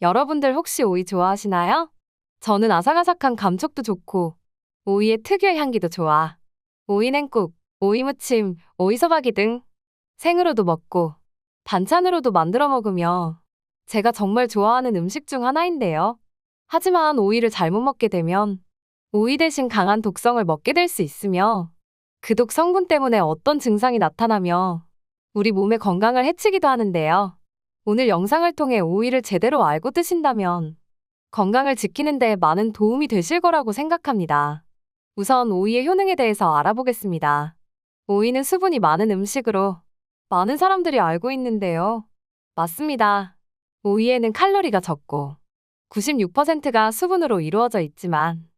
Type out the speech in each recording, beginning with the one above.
여러분들 혹시 오이 좋아하시나요? 저는 아삭아삭한 감촉도 좋고, 오이의 특유의 향기도 좋아. 오이 냉국, 오이 무침, 오이 소박이 등 생으로도 먹고, 반찬으로도 만들어 먹으며, 제가 정말 좋아하는 음식 중 하나인데요. 하지만 오이를 잘못 먹게 되면, 오이 대신 강한 독성을 먹게 될 수 있으며, 그 독 성분 때문에 어떤 증상이 나타나며, 우리 몸의 건강을 해치기도 하는데요. 오늘 영상을 통해 오이를 제대로 알고 드신다면 건강을 지키는 데 많은 도움이 되실 거라고 생각합니다. 우선 오이의 효능에 대해서 알아보겠습니다. 오이는 수분이 많은 음식으로 많은 사람들이 알고 있는데요. 맞습니다. 오이에는 칼로리가 적고 96%가 수분으로 이루어져 있지만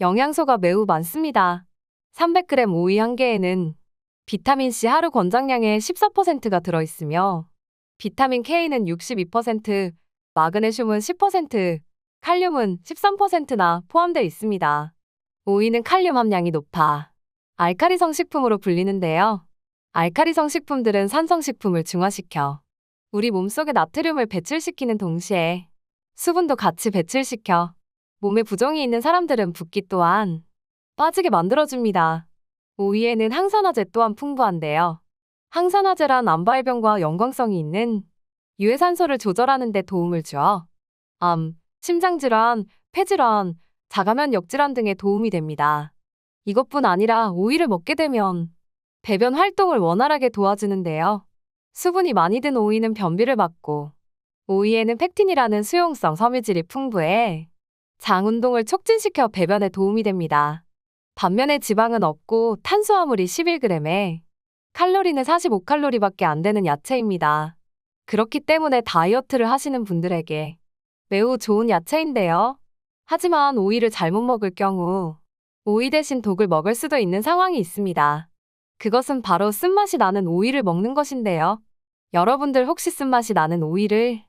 영양소가 매우 많습니다. 300g 오이 한 개에는 비타민C 하루 권장량의 14%가 들어있으며 비타민 K는 62%, 마그네슘은 10%, 칼륨은 13%나 포함되어 있습니다. 오이는 칼륨 함량이 높아 알카리성 식품으로 불리는데요. 알카리성 식품들은 산성 식품을 중화시켜 우리 몸속에 나트륨을 배출시키는 동시에 수분도 같이 배출시켜 몸에 부종이 있는 사람들은 붓기 또한 빠지게 만들어줍니다. 오이에는 항산화제 또한 풍부한데요. 항산화제란 암발병과 연관성이 있는 유해산소를 조절하는 데 도움을 주어 암, 심장질환, 폐질환, 자가면 역질환 등에 도움이 됩니다. 이것뿐 아니라 오이를 먹게 되면 배변 활동을 원활하게 도와주는데요. 수분이 많이 든 오이는 변비를 막고 오이에는 팩틴이라는 수용성 섬유질이 풍부해 장 운동을 촉진시켜 배변에 도움이 됩니다. 반면에 지방은 없고 탄수화물이 11g에 칼로리는 45칼로리밖에 안 되는 야채입니다. 그렇기 때문에 다이어트를 하시는 분들에게 매우 좋은 야채인데요. 하지만 오이를 잘못 먹을 경우 오이 대신 독을 먹을 수도 있는 상황이 있습니다. 그것은 바로 쓴맛이 나는 오이를 먹는 것인데요. 여러분들 혹시 쓴맛이 나는 오이를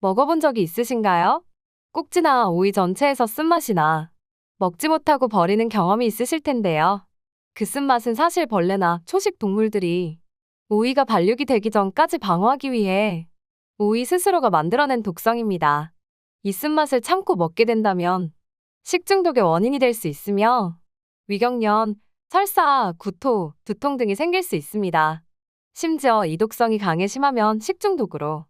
먹어본 적이 있으신가요? 꼭지나 오이 전체에서 쓴맛이 나 먹지 못하고 버리는 경험이 있으실 텐데요. 그 쓴맛은 사실 벌레나 초식 동물들이 오이가 반륙이 되기 전까지 방어하기 위해 오이 스스로가 만들어낸 독성입니다. 이 쓴맛을 참고 먹게 된다면 식중독의 원인이 될 수 있으며 위경련, 설사, 구토, 두통 등이 생길 수 있습니다. 심지어 이 독성이 강해 심하면 식중독으로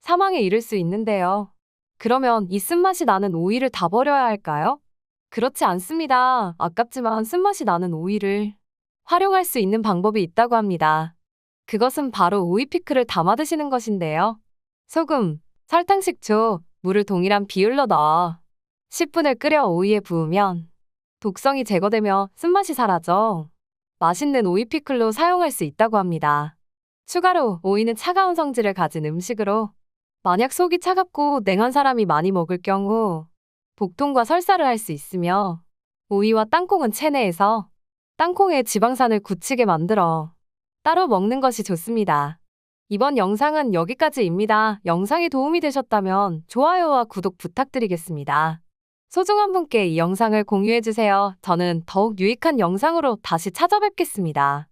사망에 이를 수 있는데요. 그러면 이 쓴맛이 나는 오이를 다 버려야 할까요? 그렇지 않습니다. 아깝지만 쓴맛이 나는 오이를 활용할 수 있는 방법이 있다고 합니다. 그것은 바로 오이 피클을 담아 드시는 것인데요. 소금, 설탕, 식초, 물을 동일한 비율로 넣어 10분을 끓여 오이에 부으면 독성이 제거되며 쓴맛이 사라져 맛있는 오이 피클로 사용할 수 있다고 합니다. 추가로 오이는 차가운 성질을 가진 음식으로 만약 속이 차갑고 냉한 사람이 많이 먹을 경우 복통과 설사를 할 수 있으며 오이와 땅콩은 체내에서 땅콩의 지방산을 굳히게 만들어 따로 먹는 것이 좋습니다. 이번 영상은 여기까지입니다. 영상이 도움이 되셨다면 좋아요와 구독 부탁드리겠습니다. 소중한 분께 이 영상을 공유해주세요. 저는 더욱 유익한 영상으로 다시 찾아뵙겠습니다.